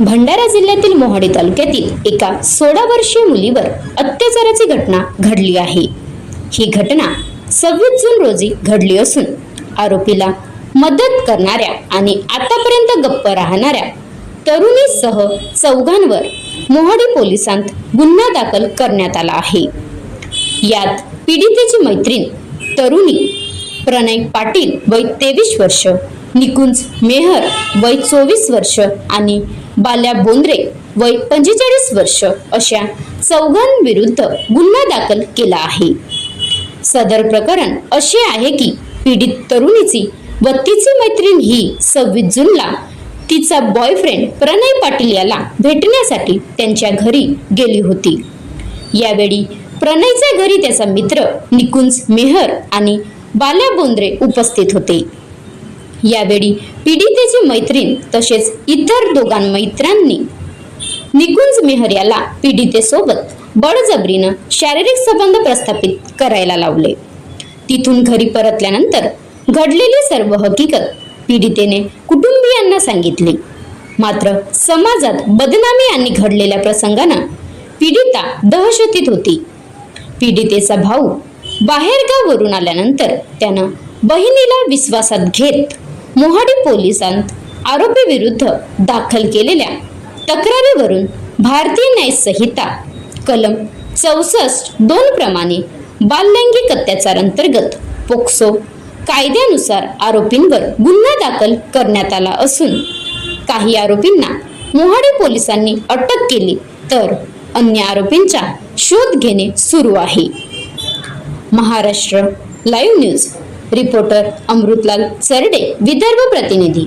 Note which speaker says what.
Speaker 1: भंडारा जिल्ह्यातील मोहाडी तालुक्यातील एका सोळा वर्षीय मुलीवर अत्याचाराची घटना घडली आहे. ही घटना सव्वीस जून रोजी घडली असून आरोपीला मदत करणाऱ्या आणि आतापर्यंत गप्प राहणाऱ्या तरुणीसह चौघांवर मोहाडी पोलिसांत गुन्हा दाखल करण्यात आला आहे. यात पीडितेची मैत्रीण तरुणी प्रणय पाटील वय तेवीस वर्ष निकुंज मेहर वय चोवीस वर्ष आणि बाल्या बोंद्रे वय पंचेचाळीस वर्ष अशा चौघांविरुद्ध गुन्हा दाखल केला आहे. सदर प्रकरण असे आहे की पीडित तरुणीची व तिची मैत्रीण ही सव्वीस जूनला तिचा बॉयफ्रेंड प्रणय पाटील याला भेटण्यासाठी त्यांच्या घरी गेली होती. यावेळी प्रणयच्या घरी त्याचा मित्र निकुंज मेहर आणि बाल्या बोंद्रे उपस्थित होते. यावेळी पीडित मैत्रीण तसेच इतर दोघां मैत्रांनी निकुंज मेहर याला पीडितेसोबत बळजबरीनं शारीरिक संबंध प्रस्थापित करायला लावले. तिथून घरी परतल्यानंतर घडलेली सर्व हकीकत पीडितेने कुटुंबियांना सांगितली. मात्र समाजात बदनामी आणि घडलेल्या प्रसंगानं पीडिता दहशतीत होती. पीडितेचा भाऊ बाहेरगाववरून आल्यानंतर त्यानं बहिणीला विश्वासात घेत मोहाडी पोलिसांत आरोपीविरुद्ध दाखल केलेल्या तक्रारीवरून भारतीय न्याय संहिता कलम चौसष्ट दोन प्रमाणे बाललैंगिक अत्याचार अंतर्गत पोक्सो कायद्यानुसार आरोपींवर गुन्हा दाखल करण्यात आला असून काही आरोपींना मोहाडी पोलिसांनी अटक केली तर अन्य आरोपींचा शोध घेणे सुरू आहे. Maharashtra live news reporter Amritlal Sarde Vidarbha प्रतिनिधी.